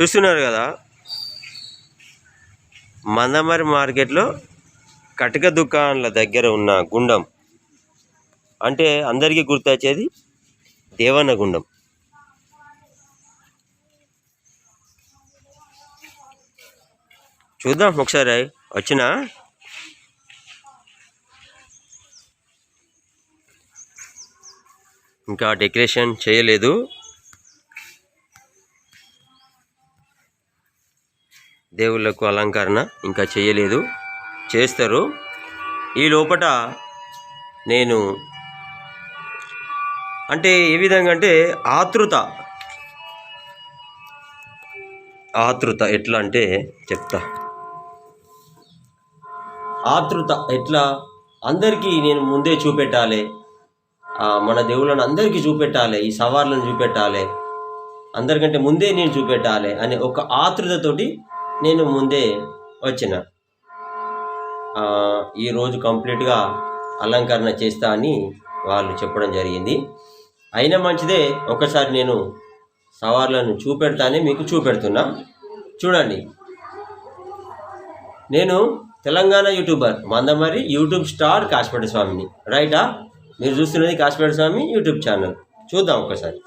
చూస్తున్నారు కదా. మందమరి మార్కెట్లో కటిక దుకాణాల దగ్గర ఉన్న గుండం అంటే అందరికీ గుర్తొచ్చేది దేవన్న గుండం. చూద్దాం ఒకసారి వచ్చినా? ఇంకా డెకరేషన్ చేయలేదు. దేవుళ్ళకు అలంకరణ ఇంకా చేయలేదు. చేస్తారు. ఈ లోపట నేను అంటే ఏ విధంగా అంటే ఆతృత. ఆతృత ఎట్లా అంటే చెప్తా. ఆతృత ఎట్లా? అందరికీ నేను ముందే చూపెట్టాలి. మన దేవుళ్ళని అందరికీ చూపెట్టాలి. ఈ సవాళ్ళను చూపెట్టాలి. అందరికంటే ముందే నేను చూపెట్టాలి అనే ఒక ఆతృతతోటి నేను ముందే వచ్చిన. ఈరోజు కంప్లీట్గా అలంకరణ చేస్తా అని వాళ్ళు చెప్పడం జరిగింది. అయినా మంచిదే ఒకసారి నేను సవార్లను చూపెడతానే మీకు చూపెడుతున్నా. చూడండి. నేను Telangana YouTuber Mandamarri YouTube star Kasipet స్వామిని. రైటా? మీరు చూస్తున్నది కాశపేట స్వామి యూట్యూబ్ ఛానల్. చూద్దాం ఒకసారి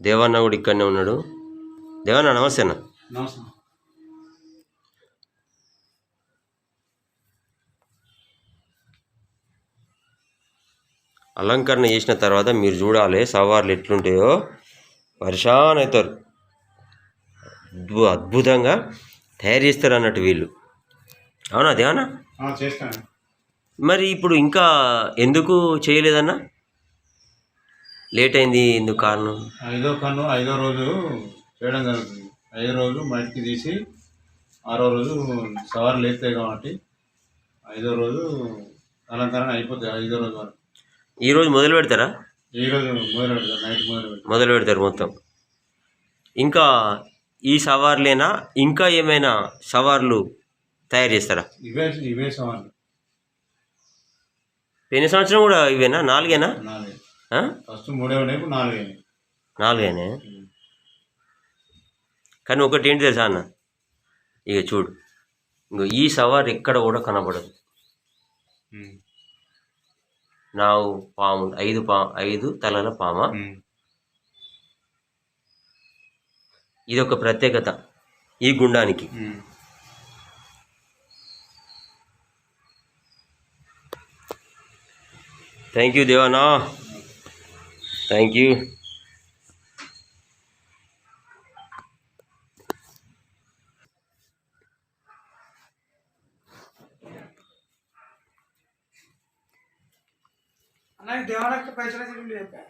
దేవన్న కూడా ఇక్కడనే ఉన్నాడు. దేవన్న నమస్తే అన్న. నమస్తే. అలంకరణ చేసిన తర్వాత మీరు చూడాలి సవార్లు ఎట్లుంటాయో. పరిశాన్ అవుతారు. అద్భు అద్భుతంగా తయారు చేస్తారు అన్నట్టు వీళ్ళు. అవునా చేస్తాను. మరి ఇప్పుడు ఇంకా ఎందుకు చేయలేదన్నా? లేట్ అయింది ఎందుకు కారణం? ఐదో కన్ను ఐదో రోజు చేయడం జరుగుతుంది. ఐదో రోజు బయటికి తీసి ఆరో రోజు సవారు లేస్తాయి కాబట్టి ఐదో రోజు అలంకరణ అయిపోతాయి ఐదో రోజు వరకు. ఈరోజు మొదలు పెడతారా? ఈ రోజు మొదలు పెడతారు నైట్ మొదలు పెడతారు. మొదలు పెడతారు మొత్తం. ఇంకా ఈ సవార్లేనా? ఇంకా ఏమైనా సవార్లు తయారు చేస్తారా? ఇవే ఇవే సవాళ్ళు పోయిన సంవత్సరం కూడా ఇవేనా? నాలుగేనా? నాలుగే? ఫస్ట్ మూడే ఉన్నాయి ఇప్పుడు నాలుగే నాలుగేనే కానీ ఒకటి ఏంటి తెలుసా అన్న? ఇక చూడు. ఇంకో ఈ సవార్ ఎక్కడ కూడా కనబడదు. నావు పాము ఐదు పా ఐదు తలల పామ? ఇది ఒక ప్రత్యేకత ఈ గుండానికి. థ్యాంక్ యూ దేవానా థ్యాంక్ యూ అన్న దేవాలయ పైసలు చెప్పి? చెప్పా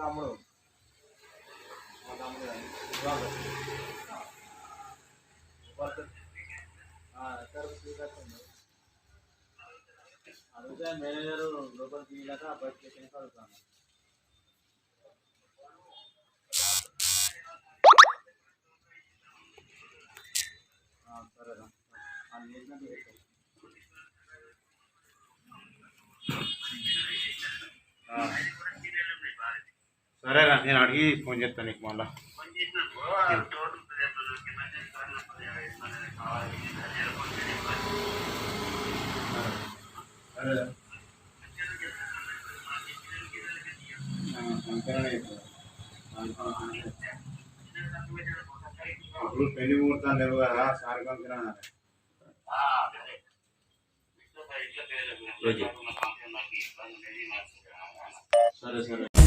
తమ్ముడు. అడిగితే మేనేజర్ లోపలికి వెళ్ళాక బయటకి ఎక్కిన కలుగుతాను సరేనా అది చేసినట్టు సరేరా నేను అడిగి ఫోన్ చేస్తాను నీకు మళ్ళా. ఇప్పుడు. అప్పుడు పెళ్ళి ముహూర్తాలు లేవు కదా సార్ పంపినా రోజు. సరే సరే.